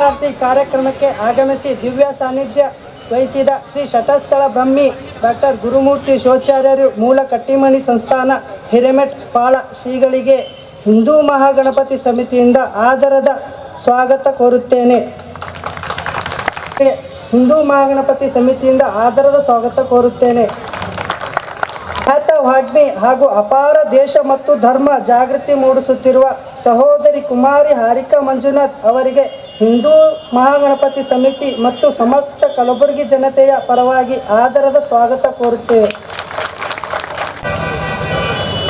ಕಾರ್ಯಕ್ರಮಕ್ಕೆ ಆಗಮಿಸಿ ದಿವ್ಯ ಸಾನ್ನಿಧ್ಯ ವಹಿಸಿದ ಶ್ರೀ ಶತಸ್ಥಳ ಬ್ರಹ್ಮಿ ಡಾಕ್ಟರ್ ಗುರುಮೂರ್ತಿ ಶೋಚಾರ್ಯರು ಮೂಲ ಕಟ್ಟಿಮಣಿ ಸಂಸ್ಥಾನ ಹಿರೇಮೆಟ್ ಪಾಳ ಶ್ರೀಗಳಿಗೆ ಹಿಂದೂ ಮಹಾಗಣಪತಿ ಸಮಿತಿಯಿಂದ ಆದರದ ಸ್ವಾಗತ ಕೋರುತ್ತೇನೆ. ಹಿಂದೂ ಮಹಾಗಣಪತಿ ಸಮಿತಿಯಿಂದ ಆದರದ ಸ್ವಾಗತ ಕೋರುತ್ತೇನೆ. ಖ್ಯಾತ ವಾಗ್ಮಿ ಹಾಗೂ ಅಪಾರ ದೇಶ ಮತ್ತು ಧರ್ಮ ಜಾಗೃತಿ ಮೂಡಿಸುತ್ತಿರುವ ಸಹೋದರಿ ಕುಮಾರಿ ಹಾರಿಕಾ ಮಂಜುನಾಥ್ ಅವರಿಗೆ ಹಿಂದೂ ಮಹಾಗಣಪತಿ ಸಮಿತಿ ಮತ್ತು ಸಮಸ್ತ ಕಲಬುರಗಿ ಜನತೆಯ ಪರವಾಗಿ ಆದರದ ಸ್ವಾಗತ ಕೋರುತ್ತೇವೆ.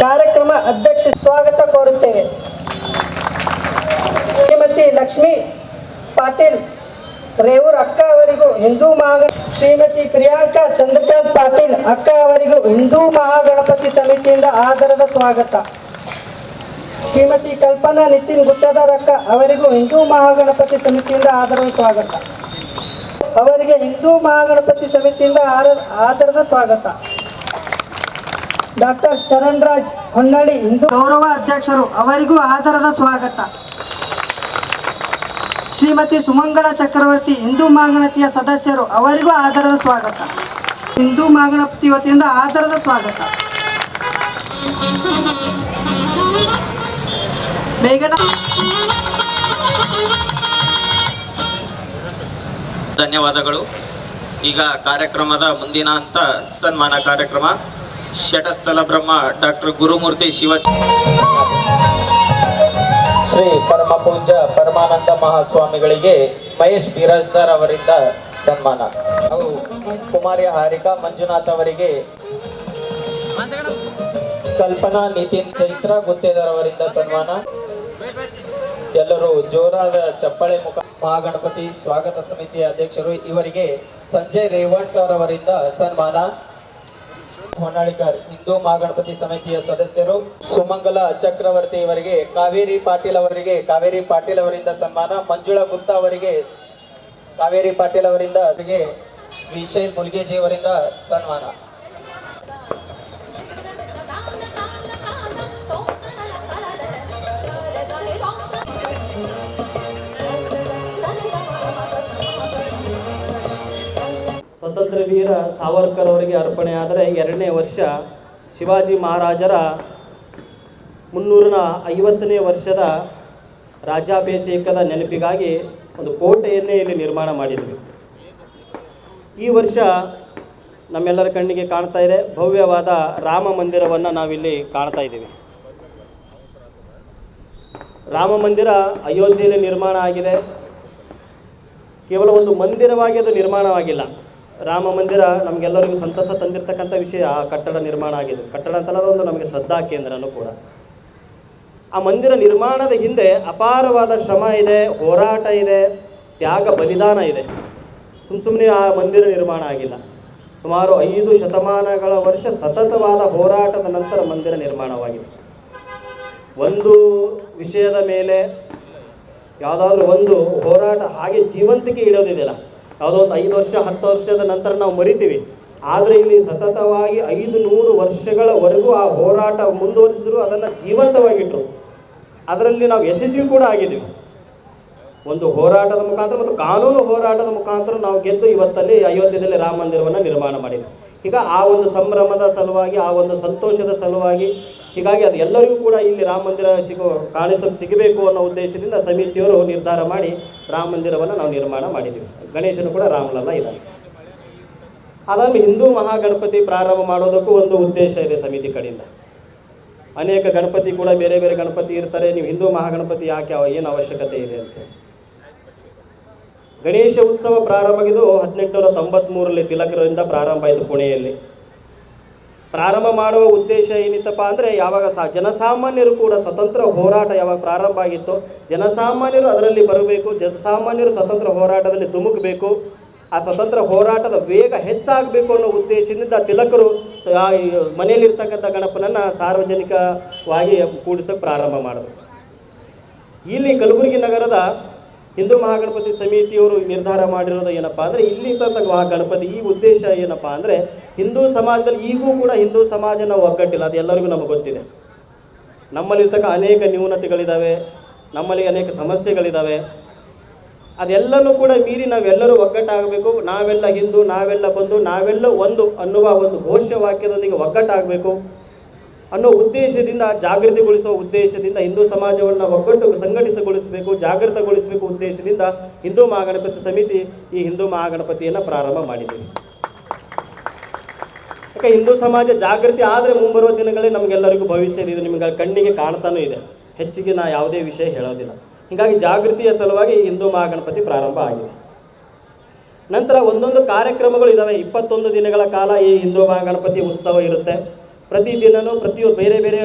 ಕಾರ್ಯಕ್ರಮ ಅಧ್ಯಕ್ಷ ಸ್ವಾಗತ ಕೋರುತ್ತೇವೆ. ಶ್ರೀಮತಿ ಲಕ್ಷ್ಮಿ ಪಾಟೀಲ್ ರೇವೂರ್ ಅಕ್ಕ ಅವರಿಗೂ ಹಿಂದೂ ಮಹಾಗ ಶ್ರೀಮತಿ ಪ್ರಿಯಾಂಕಾ ಚಂದ್ರಕಾಂತ್ ಪಾಟೀಲ್ ಅಕ್ಕ ಅವರಿಗೂ ಹಿಂದೂ ಮಹಾಗಣಪತಿ ಸಮಿತಿಯಿಂದ ಆದರದ ಸ್ವಾಗತ. ಶ್ರೀಮತಿ ಕಲ್ಪನಾ ನಿತಿನ್ ಗುತ್ತೇದಾರ್ ಅಕ್ಕ ಅವರಿಗೂ ಹಿಂದೂ ಮಹಾಗಣಪತಿ ಸಮಿತಿಯಿಂದ ಆದರದ ಸ್ವಾಗತ. ಅವರಿಗೆ ಹಿಂದೂ ಮಹಾಗಣಪತಿ ಸಮಿತಿಯಿಂದ ಆದರದ ಸ್ವಾಗತ. ಡಾಕ್ಟರ್ ಚರಣ್ ರಾಜ್ ಹೊನ್ನಳ್ಳಿ ಹಿಂದೂ ಗೌರವ ಅಧ್ಯಕ್ಷರು, ಅವರಿಗೂ ಆದರದ ಸ್ವಾಗತ. ಶ್ರೀಮತಿ ಸುಮಂಗಳ ಚಕ್ರವರ್ತಿ ಹಿಂದೂ ಮಹಾಗಣತಿಯ ಸದಸ್ಯರು, ಅವರಿಗೂ ಆದರದ ಸ್ವಾಗತ. ಹಿಂದೂ ಮಹಾಗಣಪತಿ ವತಿಯಿಂದ ಆದರದ ಸ್ವಾಗತ. ಬೇಗನ ಧನ್ಯವಾದಗಳು. ಈಗ ಕಾರ್ಯಕ್ರಮದ ಮುಂದಿನ ಹಂತ ಸನ್ಮಾನ ಕಾರ್ಯಕ್ರಮ. ಷಟಸ್ಥಲ ಬ್ರಹ್ಮ ಡಾಕ್ಟರ್ ಗುರುಮೂರ್ತಿ ಶಿವ ಶ್ರೀ ಪರಮ ಪೂಜ್ಯ ಪರಮಾನಂದ ಮಹಾಸ್ವಾಮಿಗಳಿಗೆ ಮಹೇಶ್ ಬಿರಾಜ್ದಾರ್ ಅವರಿಂದ ಸನ್ಮಾನ. ಹಾಗೂ ಕುಮಾರಿ ಹಾರಿಕಾ ಮಂಜುನಾಥ್ ಅವರಿಗೆ ಕಲ್ಪನಾ ನಿತಿನ್ ಚೈತ್ರ ಗುತ್ತೇದಾರ್ ಅವರಿಂದ ಸನ್ಮಾನ. ಎಲ್ಲರೂ ಜೋರಾದ ಚಪ್ಪಳೆ ಮುಖ. ಮಹಾಗಣಪತಿ ಸ್ವಾಗತ ಸಮಿತಿಯ ಅಧ್ಯಕ್ಷರು ಇವರಿಗೆ ಸಂಜಯ್ ರೇವಣ್ಕರ್ ಅವರಿಂದ ಸನ್ಮಾನ. ಹೊನ್ನಾಳಿಕರ್ ಹಿಂದೂ ಮಹಾಗಣಪತಿ ಸಮಿತಿಯ ಸದಸ್ಯರು ಸುಮಂಗಲ ಚಕ್ರವರ್ತಿ ಇವರಿಗೆ ಕಾವೇರಿ ಪಾಟೀಲ್ ಅವರಿಗೆ, ಕಾವೇರಿ ಪಾಟೀಲ್ ಅವರಿಂದ ಸನ್ಮಾನ. ಮಂಜುಳಾ ಗುಪ್ತಾ ಅವರಿಗೆ, ಕಾವೇರಿ ಪಾಟೀಲ್ ಅವರಿಂದ ಶ್ರೀಶೈಲ್ ಮುಲ್ಗೇಜಿ ಅವರಿಂದ ಸನ್ಮಾನ. ವೀರ ಸಾವರ್ಕರ್ ಅವರಿಗೆ ಅರ್ಪಣೆ ಆದರೆ ಎರಡನೇ ವರ್ಷ ಶಿವಾಜಿ ಮಹಾರಾಜರ ಮುನ್ನೂರನ ಐವತ್ತನೇ ವರ್ಷದ ರಾಜ್ಯಾಭಿಷೇಕದ ನೆನಪಿಗಾಗಿ ಒಂದು ಕೋಟೆಯನ್ನೇ ಇಲ್ಲಿ ನಿರ್ಮಾಣ ಮಾಡಿದ್ವಿ. ಈ ವರ್ಷ ನಮ್ಮೆಲ್ಲರ ಕಣ್ಣಿಗೆ ಕಾಣ್ತಾ ಇದೆ. ಭವ್ಯವಾದ ರಾಮ ಮಂದಿರವನ್ನು ನಾವಿಲ್ಲಿ ಕಾಣ್ತಾ ಇದ್ದೀವಿ. ರಾಮ ಮಂದಿರ ಅಯೋಧ್ಯೆಯಲ್ಲಿ ನಿರ್ಮಾಣ ಆಗಿದೆ. ಕೇವಲ ಒಂದು ಮಂದಿರವಾಗಿ ಅದು ನಿರ್ಮಾಣವಾಗಿಲ್ಲ. ರಾಮ ಮಂದಿರ ನಮಗೆಲ್ಲರಿಗೂ ಸಂತಸ ತಂದಿರತಕ್ಕಂಥ ವಿಷಯ ಆ ಕಟ್ಟಡ ನಿರ್ಮಾಣ ಆಗಿದೆ ಕಟ್ಟಡ ಅಂತಲ್ಲ ಒಂದು ನಮಗೆ ಶ್ರದ್ಧಾ ಕೇಂದ್ರನೂ ಕೂಡ. ಆ ಮಂದಿರ ನಿರ್ಮಾಣದ ಹಿಂದೆ ಅಪಾರವಾದ ಶ್ರಮ ಇದೆ, ಹೋರಾಟ ಇದೆ, ತ್ಯಾಗ ಬಲಿದಾನ ಇದೆ. ಸುಮ್ಮ ಸುಮ್ಮನೆ ಆ ಮಂದಿರ ನಿರ್ಮಾಣ ಆಗಿಲ್ಲ. ಸುಮಾರು ಐದು ಶತಮಾನಗಳ ವರ್ಷ ಸತತವಾದ ಹೋರಾಟದ ನಂತರ ಮಂದಿರ ನಿರ್ಮಾಣವಾಗಿದೆ. ಒಂದು ವಿಷಯದ ಮೇಲೆ ಯಾವುದಾದ್ರೂ ಒಂದು ಹೋರಾಟ ಹಾಗೆ ಜೀವಂತಿಕೆ ಇಡೋದಿದೆಯಲ್ಲ ಯಾವುದೋ ಒಂದು ಐದು ವರ್ಷ, ಹತ್ತು ವರ್ಷದ ನಂತರ ನಾವು ಮರಿತೀವಿ. ಆದರೆ ಇಲ್ಲಿ ಸತತವಾಗಿ ಐದು ನೂರು ವರ್ಷಗಳವರೆಗೂ ಆ ಹೋರಾಟ ಮುಂದುವರಿಸಿದ್ರು, ಅದನ್ನು ಜೀವಂತವಾಗಿಟ್ಟರು ಅದರಲ್ಲಿ ನಾವು ಯಶಸ್ವಿ ಕೂಡ ಆಗಿದ್ದೀವಿ. ಒಂದು ಹೋರಾಟದ ಮುಖಾಂತರ ಮತ್ತು ಕಾನೂನು ಹೋರಾಟದ ಮುಖಾಂತರ ನಾವು ಗೆದ್ದು ಇವತ್ತಲ್ಲಿ ಅಯೋಧ್ಯೆಯಲ್ಲಿ ರಾಮ ಮಂದಿರವನ್ನು ನಿರ್ಮಾಣ ಮಾಡಿದ್ವಿ. ಈಗ ಆ ಒಂದು ಸಂಭ್ರಮದ ಸಲುವಾಗಿ, ಆ ಒಂದು ಸಂತೋಷದ ಸಲುವಾಗಿ ಹೀಗಾಗಿ ಅದು ಎಲ್ಲರಿಗೂ ಕೂಡ ಇಲ್ಲಿ ರಾಮ ಮಂದಿರ ಸಿಗೋ ಕಾಣಿಸೋಕೆ ಸಿಗಬೇಕು ಅನ್ನೋ ಉದ್ದೇಶದಿಂದ ಸಮಿತಿಯವರು ನಿರ್ಧಾರ ಮಾಡಿ ರಾಮ ಮಂದಿರವನ್ನು ನಾವು ನಿರ್ಮಾಣ ಮಾಡಿದ್ದೀವಿ. ಗಣೇಶನು ಕೂಡ ರಾಮಲಲ್ಲ ಇದ್ದಾನೆ. ಅದಾದ್ಮೇಲೆ ಹಿಂದೂ ಮಹಾಗಣಪತಿ ಪ್ರಾರಂಭ ಮಾಡೋದಕ್ಕೂ ಒಂದು ಉದ್ದೇಶ ಇದೆ ಸಮಿತಿ ಕಡೆಯಿಂದ. ಅನೇಕ ಗಣಪತಿ ಕೂಡ ಬೇರೆ ಬೇರೆ ಗಣಪತಿ ಇರ್ತಾರೆ, ನೀವು ಹಿಂದೂ ಮಹಾಗಣಪತಿ ಯಾಕೆ ಏನು ಅವಶ್ಯಕತೆ ಇದೆ ಅಂತ ಗಣೇಶ ಉತ್ಸವ ಪ್ರಾರಂಭ ಆಗಿದ್ದು ಹದಿನೆಂಟುನೂರ ತೊಂಬತ್ತ್ಮೂರರಲ್ಲಿ ತಿಲಕರಿಂದ ಪ್ರಾರಂಭ ಆಯಿತು ಪುಣೆಯಲ್ಲಿ. ಪ್ರಾರಂಭ ಮಾಡುವ ಉದ್ದೇಶ ಏನಿತ್ತಪ್ಪ ಅಂದರೆ ಯಾವಾಗ ಸಹ ಜನಸಾಮಾನ್ಯರು ಕೂಡ ಸ್ವತಂತ್ರ ಹೋರಾಟ ಯಾವಾಗ ಪ್ರಾರಂಭ ಆಗಿತ್ತು ಜನಸಾಮಾನ್ಯರು ಅದರಲ್ಲಿ ಬರಬೇಕು, ಜನಸಾಮಾನ್ಯರು ಸ್ವತಂತ್ರ ಹೋರಾಟದಲ್ಲಿ ಧುಮುಕಬೇಕು, ಆ ಸ್ವತಂತ್ರ ಹೋರಾಟದ ವೇಗ ಹೆಚ್ಚಾಗಬೇಕು ಅನ್ನೋ ಉದ್ದೇಶದಿಂದ ತಿಲಕರು ಮನೆಯಲ್ಲಿರ್ತಕ್ಕಂಥ ಗಣಪನನ್ನು ಸಾರ್ವಜನಿಕವಾಗಿ ಕೂಡಿಸೋಕೆ ಪ್ರಾರಂಭ ಮಾಡಿದ್ರು. ಇಲ್ಲಿ ಕಲಬುರಗಿ ನಗರದ ಹಿಂದೂ ಮಹಾಗಣಪತಿ ಸಮಿತಿಯವರು ನಿರ್ಧಾರ ಮಾಡಿರೋದು ಏನಪ್ಪ ಅಂದರೆ ಇಲ್ಲಿ ಆ ಗಣಪತಿ, ಈ ಉದ್ದೇಶ ಏನಪ್ಪ ಅಂದರೆ ಹಿಂದೂ ಸಮಾಜದಲ್ಲಿ ಈಗೂ ಕೂಡ ಹಿಂದೂ ಸಮಾಜ ನಾವು ಒಗ್ಗಟ್ಟಿಲ್ಲ, ಅದು ಎಲ್ಲರಿಗೂ ನಮಗೆ ಗೊತ್ತಿದೆ. ನಮ್ಮಲ್ಲಿರ್ತಕ್ಕ ಅನೇಕ ನ್ಯೂನತೆಗಳಿದ್ದಾವೆ ನಮ್ಮಲ್ಲಿ ಅನೇಕ ಸಮಸ್ಯೆಗಳಿದ್ದಾವೆ ಅದೆಲ್ಲನೂ ಕೂಡ ಮೀರಿ ನಾವೆಲ್ಲರೂ ಒಗ್ಗಟ್ಟಾಗಬೇಕು, ನಾವೆಲ್ಲ ಹಿಂದೂ, ನಾವೆಲ್ಲ ಬಂದು ನಾವೆಲ್ಲ ಒಂದು ಅನ್ನುವ ಒಂದು ಘೋಷವಾಕ್ಯದೊಂದಿಗೆ ಒಗ್ಗಟ್ಟಾಗಬೇಕು. ಅನ್ನೋ ಉದ್ದೇಶದಿಂದ, ಜಾಗೃತಿಗೊಳಿಸುವ ಉದ್ದೇಶದಿಂದ ಹಿಂದೂ ಸಮಾಜವನ್ನು ಒಗ್ಗಟ್ಟು ಸಂಘಟಿಸಗೊಳಿಸಬೇಕು, ಜಾಗೃತಗೊಳಿಸಬೇಕು ಉದ್ದೇಶದಿಂದ ಹಿಂದೂ ಮಹಾಗಣಪತಿ ಸಮಿತಿ ಈ ಹಿಂದೂ ಮಹಾಗಣಪತಿಯನ್ನು ಪ್ರಾರಂಭ ಮಾಡಿದ್ದೀವಿ ಯಾಕೆ ಹಿಂದೂ ಸಮಾಜ ಜಾಗೃತಿ ಆದರೆ ಮುಂಬರುವ ದಿನಗಳಲ್ಲಿ ನಮಗೆಲ್ಲರಿಗೂ ಭವಿಷ್ಯ ಇದೆ ನಿಮಗೆ ಕಣ್ಣಿಗೆ ಕಾಣ್ತಾನೂ ಇದೆ. ಹೆಚ್ಚಿಗೆ ನಾ ಯಾವುದೇ ವಿಷಯ ಹೇಳೋದಿಲ್ಲ. ಹೀಗಾಗಿ ಜಾಗೃತಿಯ ಸಲುವಾಗಿ ಹಿಂದೂ ಮಹಾಗಣಪತಿ ಪ್ರಾರಂಭ ಆಗಿದೆ. ನಂತರ ಒಂದೊಂದು ಕಾರ್ಯಕ್ರಮಗಳು ಇದ್ದಾವೆ ಇಪ್ಪತ್ತೊಂದು ದಿನಗಳ ಕಾಲ ಈ ಹಿಂದೂ ಮಹಾಗಣಪತಿ ಉತ್ಸವ ಇರುತ್ತೆ. ಪ್ರತಿ ದಿನನೂ ಪ್ರತಿ ಬೇರೆ ಬೇರೆ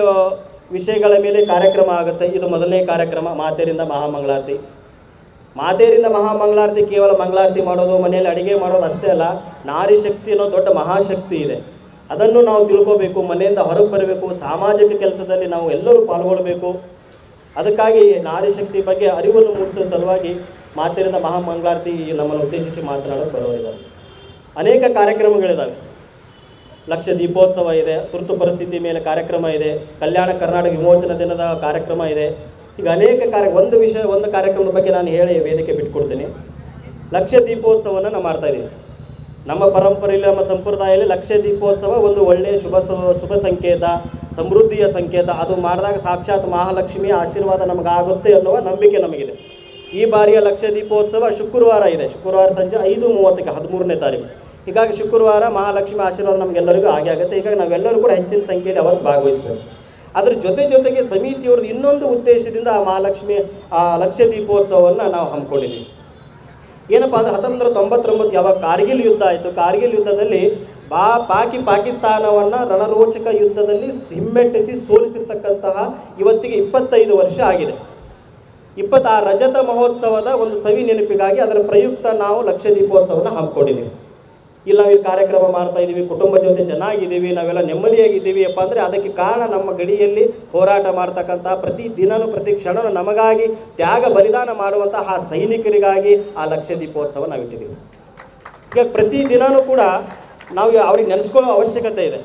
ವಿಷಯಗಳ ಮೇಲೆ ಕಾರ್ಯಕ್ರಮ ಆಗುತ್ತೆ. ಇದು ಮೊದಲನೇ ಕಾರ್ಯಕ್ರಮ ಮಾತೆಯರಿಂದ ಮಹಾಮಂಗಳಾರತಿ. ಮಾತೆಯರಿಂದ ಮಹಾಮಂಗಳಾರತಿ ಕೇವಲ ಮಂಗಳಾರತಿ ಮಾಡೋದು, ಮನೆಯಲ್ಲಿ ಅಡುಗೆ ಮಾಡೋದು ಅಷ್ಟೇ ಅಲ್ಲ, ನಾರಿ ಶಕ್ತಿ ಅನ್ನೋ ದೊಡ್ಡ ಮಹಾಶಕ್ತಿ ಇದೆ. ಅದನ್ನು ನಾವು ತಿಳ್ಕೋಬೇಕು, ಮನೆಯಿಂದ ಹೊರಗೆ ಬರಬೇಕು, ಸಾಮಾಜಿಕ ಕೆಲಸದಲ್ಲಿ ನಾವು ಎಲ್ಲರೂ ಪಾಲ್ಗೊಳ್ಬೇಕು. ಅದಕ್ಕಾಗಿ ನಾರಿ ಶಕ್ತಿ ಬಗ್ಗೆ ಅರಿವನ್ನು ಮೂಡಿಸೋ ಸಲುವಾಗಿ ಮಾತೆಯರಿಂದ ಮಹಾಮಂಗಳಾರತಿ ನಮ್ಮನ್ನು ಉದ್ದೇಶಿಸಿ ಮಾತನಾಡೋಕೆ ಬರೋರಿದ್ದಾರೆ ಅನೇಕ ಕಾರ್ಯಕ್ರಮಗಳಿದ್ದಾವೆ. ಲಕ್ಷ ದೀಪೋತ್ಸವ ಇದೆ, ತುರ್ತು ಪರಿಸ್ಥಿತಿ ಮೇಲೆ ಕಾರ್ಯಕ್ರಮ ಇದೆ, ಕಲ್ಯಾಣ ಕರ್ನಾಟಕ ವಿಮೋಚನಾ ದಿನದ ಕಾರ್ಯಕ್ರಮ ಇದೆ. ಈಗ ಅನೇಕ ಕಾರ್ಯ, ಒಂದು ವಿಷಯ, ಒಂದು ಕಾರ್ಯಕ್ರಮದ ಬಗ್ಗೆ ನಾನು ಹೇಳಿ ವೇದಿಕೆ ಬಿಟ್ಕೊಡ್ತೀನಿ. ಲಕ್ಷ ದೀಪೋತ್ಸವವನ್ನು ನಾವು ಇದ್ದೀವಿ ನಮ್ಮ ಪರಂಪರೆಯಲ್ಲಿ, ನಮ್ಮ ಸಂಪ್ರದಾಯದಲ್ಲಿ ಲಕ್ಷ ದೀಪೋತ್ಸವ ಒಂದು ಒಳ್ಳೆಯ ಶುಭ ಶುಭ ಸಂಕೇತ, ಸಮೃದ್ಧಿಯ ಸಂಕೇತ. ಅದು ಮಾಡಿದಾಗ ಸಾಕ್ಷಾತ್ ಮಹಾಲಕ್ಷ್ಮಿಯ ಆಶೀರ್ವಾದ ನಮಗಾಗುತ್ತೆ ಅನ್ನುವ ನಂಬಿಕೆ ನಮಗಿದೆ. ಈ ಬಾರಿಯ ಲಕ್ಷ ದೀಪೋತ್ಸವ ಶುಕ್ರವಾರ ಇದೆ. ಶುಕ್ರವಾರ ಸಂಜೆ ಐದು ಮೂವತ್ತಕ್ಕೆ ಹದಿಮೂರನೇ ತಾರೀಕು. ಹೀಗಾಗಿ ಶುಕ್ರವಾರ ಮಹಾಲಕ್ಷ್ಮಿ ಆಶೀರ್ವಾದ ನಮಗೆಲ್ಲರಿಗೂ ಆಗೇ ಆಗುತ್ತೆ. ಹೀಗಾಗಿ ನಾವೆಲ್ಲರೂ ಕೂಡ ಹೆಚ್ಚಿನ ಸಂಖ್ಯೆಯಲ್ಲಿ ಅವತ್ತು ಭಾಗವಹಿಸಬೇಕು. ಅದರ ಜೊತೆ ಜೊತೆಗೆ ಸಮಿತಿಯವ್ರದ್ದು ಇನ್ನೊಂದು ಉದ್ದೇಶದಿಂದ ಆ ಮಹಾಲಕ್ಷ್ಮಿ, ಆ ಲಕ್ಷ ದೀಪೋತ್ಸವವನ್ನು ನಾವು ಹಮ್ಮಿಕೊಂಡಿದ್ದೀವಿ ಏನಪ್ಪ ಅಂದರೆ ಹತ್ತೊಂಬತ್ತು ನೂರ ತೊಂಬತ್ತೊಂಬತ್ತು ಯಾವಾಗ ಕಾರ್ಗಿಲ್ ಯುದ್ಧ ಆಯಿತು. ಕಾರ್ಗಿಲ್ ಯುದ್ಧದಲ್ಲಿ ಬಾ, ಪಾಕಿ, ಪಾಕಿಸ್ತಾನವನ್ನು ರಣರೋಚಕ ಯುದ್ಧದಲ್ಲಿ ಹಿಮ್ಮೆಟ್ಟಿಸಿ ಸೋಲಿಸಿರ್ತಕ್ಕಂತಹ ಇವತ್ತಿಗೆ ಇಪ್ಪತ್ತೈದು ವರ್ಷ ಆಗಿದೆ. ಇಪ್ಪತ್ತ ರಜತ ಮಹೋತ್ಸವದ ಒಂದು ಸವಿ ನೆನಪಿಗಾಗಿ ಅದರ ಪ್ರಯುಕ್ತ ನಾವು ಲಕ್ಷ ದೀಪೋತ್ಸವನ ಹಮ್ಮಿಕೊಂಡಿದ್ದೀವಿ. ಇಲ್ಲಿ ಇಲ್ಲಿ ಕಾರ್ಯಕ್ರಮ ಮಾಡ್ತಾ ಇದ್ದೀವಿ ಕುಟುಂಬ ಜೊತೆ ಚೆನ್ನಾಗಿದ್ದೀವಿ, ನಾವೆಲ್ಲ ನೆಮ್ಮದಿಯಾಗಿದ್ದೀವಿ ಅಪ್ಪ ಅಂದರೆ ಅದಕ್ಕೆ ಕಾರಣ ನಮ್ಮ ಗಡಿಯಲ್ಲಿ ಹೋರಾಟ ಮಾಡ್ತಕ್ಕಂಥ ಪ್ರತಿ ದಿನನೂ, ಪ್ರತಿ ಕ್ಷಣನೂ ನಮಗಾಗಿ ತ್ಯಾಗ, ಬಲಿದಾನ ಮಾಡುವಂತಹ ಆ ಸೈನಿಕರಿಗಾಗಿ ಆ ಲಕ್ಷ ದೀಪೋತ್ಸವ ನಾವು ಇಟ್ಟಿದ್ದೀವಿ ಈಗ ಪ್ರತಿ ದಿನನೂ ಕೂಡ ನಾವು ಅವ್ರಿಗೆ ನೆನೆಸ್ಕೊಳ್ಳೋ ಅವಶ್ಯಕತೆ ಇದೆ.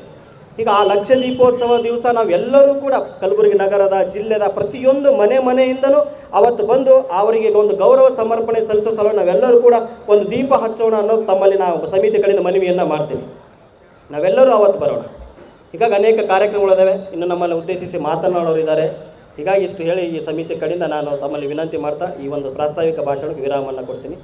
ಈಗ ಆ ಲಕ್ಷ ದೀಪೋತ್ಸವ ದಿವಸ ನಾವೆಲ್ಲರೂ ಕೂಡ ಕಲಬುರಗಿ ನಗರದ ಜಿಲ್ಲೆದ ಪ್ರತಿಯೊಂದು ಮನೆ ಮನೆಯಿಂದನೂ ಅವತ್ತು ಬಂದು ಅವರಿಗೆ ಒಂದು ಗೌರವ ಸಮರ್ಪಣೆ ಸಲ್ಲಿಸೋ ಸಲುವಾಗಿ ನಾವೆಲ್ಲರೂ ಕೂಡ ಒಂದು ದೀಪ ಹಚ್ಚೋಣ ಅನ್ನೋದು ತಮ್ಮಲ್ಲಿ ನಾವು ಸಮಿತಿ ಕಡೆಯಿಂದ ಮನವಿಯನ್ನು ಮಾಡ್ತೀನಿ ನಾವೆಲ್ಲರೂ ಅವತ್ತು ಬರೋಣ. ಹೀಗಾಗಿ ಅನೇಕ ಕಾರ್ಯಕ್ರಮಗಳಿದ್ದಾವೆ ಇನ್ನು ನಮ್ಮನ್ನು ಉದ್ದೇಶಿಸಿ ಮಾತನಾಡೋರಿದ್ದಾರೆ ಹೀಗಾಗಿ ಇಷ್ಟು ಹೇಳಿ ಈ ಸಮಿತಿ ಕಡೆಯಿಂದ ನಾನು ತಮ್ಮಲ್ಲಿ ವಿನಂತಿ ಮಾಡ್ತಾ ಈ ಒಂದು ಪ್ರಾಸ್ತಾವಿಕ ಭಾಷಣಕ್ಕೆ ವಿರಾಮವನ್ನು ಕೊಡ್ತೀನಿ.